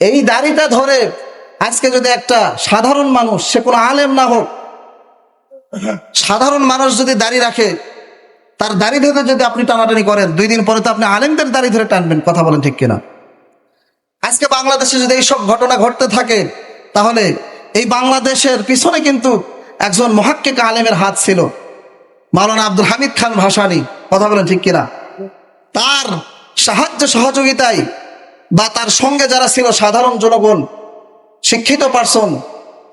এই দাড়িটা ধরে আজকে যদি একটা সাধারণ মানুষ, সে কোনো আলেম না হোক, সাধারণ মানুষ যদি দাড়ি রাখে, তার দাড়ি ধরে যদি আপনি টানাটানি করেন, দুই দিন পরে তো আপনি আলেমদের দাড়ি ধরে টানবেন, কথা বলেন ঠিক কিনা? আজকে বাংলাদেশে যদি এইসব ঘটনা ঘটতে থাকে, তাহলে এই বাংলাদেশের পিছনে কিন্তু একজন মহাক্কিক আলেমের হাত ছিল, মাওলানা আব্দুল হামিদ খান ভাসানি, কথা বলেন ঠিক কিনা? তার সাহায্য সহযোগিতায় বা তার সঙ্গে যারা ছিল সাধারণ জনগণ, শিক্ষিত পার্সন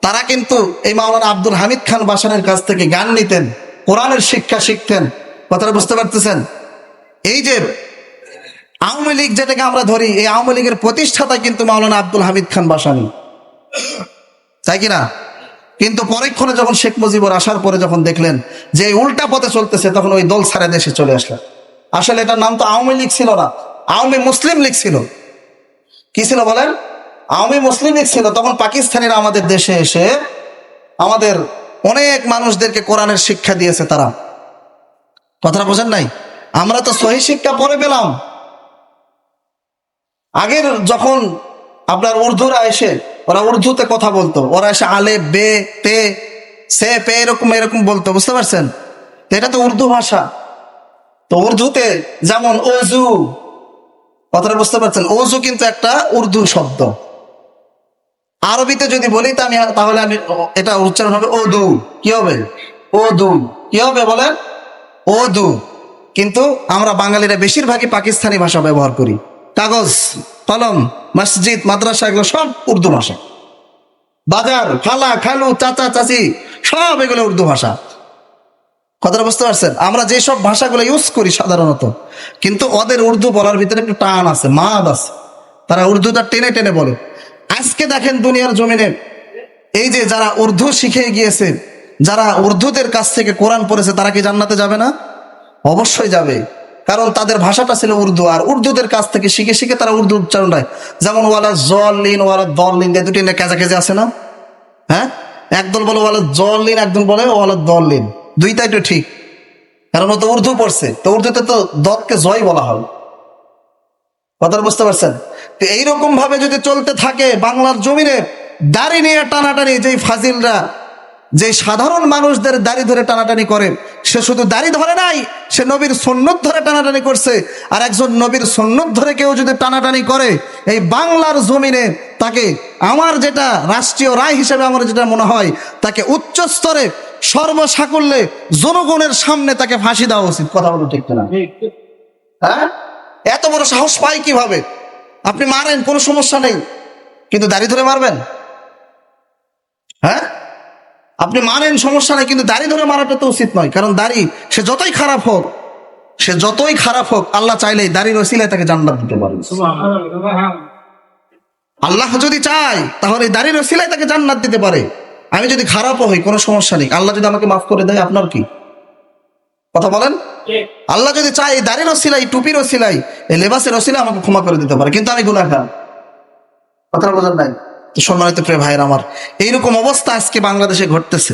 তারা কিন্তু এই মাওলানা আব্দুল হামিদ খান বাসানের কাছ থেকে গান নিতেন, কোরআনের শিক্ষা শিখতেন। কথাটা বুঝতে পারতেছেন? এই যে আওয়ামী লীগ যেটাকে আমরা ধরি, এই আওয়ামী লীগের প্রতিষ্ঠাতা কিন্তু মাওলানা আব্দুল হামিদ খান বাসানি। তাই কিনা কিন্তু পরক্ষণে যখন শেখ মুজিবুর আসার পরে যখন দেখলেন যে উল্টা পথে চলতেছে, তখন ওই দল ছাড়া দেশে চলে আসলেন। আসলে এটার নাম তো আওয়ামী লীগ ছিল না, আওয়ামী মুসলিম লীগ ছিল। কি ছিল বলেন? আওয়ামী মুসলিম লীগ ছিল, তখন পাকিস্তানিরা আমাদের দেশে এসে আমাদের অনেক মানুষদেরকে কোরআনের শিক্ষা দিয়েছে তারা। কথাটা বোঝেন নাই? আমরা তো সহি শিক্ষা পরে পেলাম। আগের যখন আপনার উর্দুরা এসে, ওরা উর্দুতে কথা বলতো, ওরা এসে আলে, বে, তে, সে, পে এরকম এরকম বলতো, বুঝতে পারছেন? এটা তো উর্দু ভাষা। তো উর্দুতে যেমন ওজু কথাটা বুঝতে পারছেন? ওজু কিন্তু একটা উর্দু শব্দ। আরবিতে যদি বলি আমি তাহলে আমি, এটা উচ্চারণ হবে ওদু কি হবে? ওদু কি হবে বলেন? ওদু কিন্তু আমরা বাঙালিরা বেশিরভাগই পাকিস্তানি ভাষা ব্যবহার করি। কাগজ, কলম, মসজিদ, মাদ্রাসা, এগুলো সব উর্দু ভাষা। বাজার, খালা, খালু, চাচা, চাচি, সব এগুলো উর্দু ভাষা। কথাটা বুঝতে পারছেন? আমরা যেসব ভাষাগুলো ইউজ করি সাধারণত, কিন্তু ওদের উর্দু বলার ভিতরে একটু টান আছে, মাদ আছে। তারা উর্দুটা টেনে টেনে বলে। আজকে দেখেন দুনিয়ার জমিনে, এই যে যারা উর্দু শিখে গিয়েছে, যারা উর্দুদের কাছ থেকে কোরআন পড়েছে, তারা কি জান্নাতে যাবে না? অবশ্যই যাবে। কারণ তাদের ভাষাটা ছিল উর্দু, আর উর্দুদের কাছ থেকে শিখে শিখে তারা উর্দু উচ্চারণ হয় যেমন ওয়ালা জলিন ওয়ালা দলিন এই দুটি কেজা কেজে আছে না? হ্যাঁ? একদল বলে ওয়ালা জলিন একদল বলে ওয়ালা দলিন। দুইটাই তো ঠিক। কারণ ও তো উর্দু পড়ছে, তো উর্দুতে তো দতকে জয় বলা হয়। কথা বুঝতে পারছেন? তো এইরকম ভাবে যদি চলতে থাকে বাংলার জমিনে, দাড়ি নিয়ে টানাটানি যেই ফাজিলরা যে সাধারণ মানুষদের দাড়ি ধরে টানাটানি করে, সে শুধু দাড়ি ধরে নাই, সে নবীর সন্ন্যত ধরে টানাটানি করছে, আর একজন নবীর সন্ন্যত ধরে কেউ যদি টানাটানি করে, এই বাংলার জমিনে তাকে আমার যেটা রাষ্ট্রীয় রায় হিসেবে আমার যেটা মনে হয়, তাকে উচ্চ স্তরে সর্বসাকুল্যে জনগণের সামনে তাকে ফাঁসি দেওয়া উচিত কথা বলো ঠিক না হ্যাঁ? এত বড় সাহস পাই কীভাবে? আপনি মারেন কোনো সমস্যা নেই। কিন্তু দাড়ি ধরে মারবেন? হ্যাঁ? আপনি মারেন সমস্যা নেই কিন্তু দাড়ি ধরে মারাটা তো উচিত নয়। কারণ দাড়ি সে যতই খারাপ হোক সে যতই খারাপ হোক আল্লাহ চাইলেই দাড়ির ওসিলায় তাকে জান্নাত দিতে পারে। আল্লাহ যদি চায় তাহলে দাড়ির ওসিলায় তাকে জান্নাত দিতে পারে। আমি যদি খারাপও হই কোনো সমস্যা নেই। আল্লাহ যদি আমাকে মাফ করে দেয় আপনার কি? কথা বলেন? আল্লাহ যদি চায় এই দাড়ির ওসিলাই টুপির ওসিলাই এই লেবাসের ওসিলা আমাকে ক্ষমা করে দিতে পারে কিন্তু আমি গুণাগার কথা বোঝেন নাই? তো সম্মানিত প্রিয় ভাইয়ের আমার এইরকম অবস্থা আজকে বাংলাদেশে ঘটতেছে।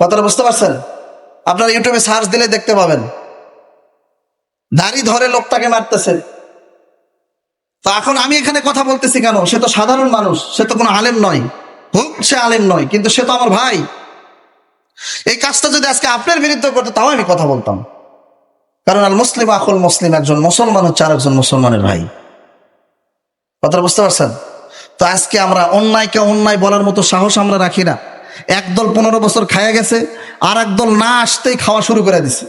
কথাটা বুঝতে পারছেন? আপনারা ইউটিউবে সার্চ দিলে দেখতে পাবেন। দাড়ি ধরে লোকটাকে মারতেছে। তো এখন আমি এখানে কথা বলতেছি কেন? সে তো সাধারণ মানুষ সে তো কোনো আলেম নয়। হোক সে আলেম নয়, কিন্তু সে তো আমার ভাই। এই কাজটা যদি আজকে আপনার বিরুদ্ধে করতো, তাও আমি কথা বলতাম। কারণ আল মুসলিম আকুল মুসলিম, একজন মুসলমান হচ্ছে আর একজন মুসলমানের ভাই। কথাটা বুঝতে পারছেন? তো আজকে আমরা অন্যায়কে অন্যায় বলার মতো সাহস আমরা রাখি না। একদল পনেরো বছর খায়া গেছে আর একদল না আসতেই খাওয়া শুরু করে দিছে।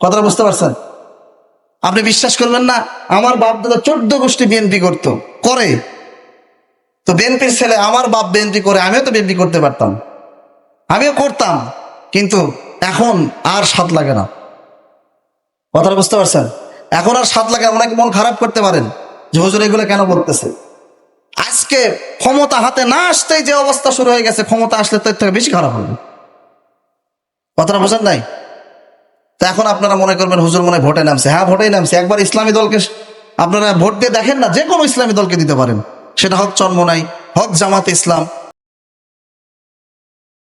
কথাটা বুঝতে পারছেন? আপনি বিশ্বাস করবেন না, আমার বাপ দাদা চোদ্দ গোষ্ঠী বিএনপি করতো, করে। তো বিএনপির ছেলে আমার বাপ বিএনপি করে, আমিও তো বিএনপি করতে পারতাম। আমিও করতাম, কিন্তু এখন আর স্বাদ লাগে না। কথাটা বুঝতে পারছেন? এখন আর স্বাদ লাগে অনেক মন খারাপ করতে পারেন, যে হুজুর এগুলো কেন বলতেছে? আজকে ক্ষমতা হাতে না আসতেই যে অবস্থা শুরু হয়ে গেছে, ক্ষমতা আসলে তো থেকে বেশি খারাপ হবে। কথাটা বোঝেন নাই? তো এখন আপনারা মনে করবেন হুজুর মনে ভোটে নামছে। হ্যাঁ ভোটেই নামছে। একবার ইসলামী দলকে আপনারা ভোট দিয়ে দেখেন না, যে কোনো ইসলামী দলকে দিতে পারেন। সেটা হক চন্ম নাই হক জামাত ইসলাম।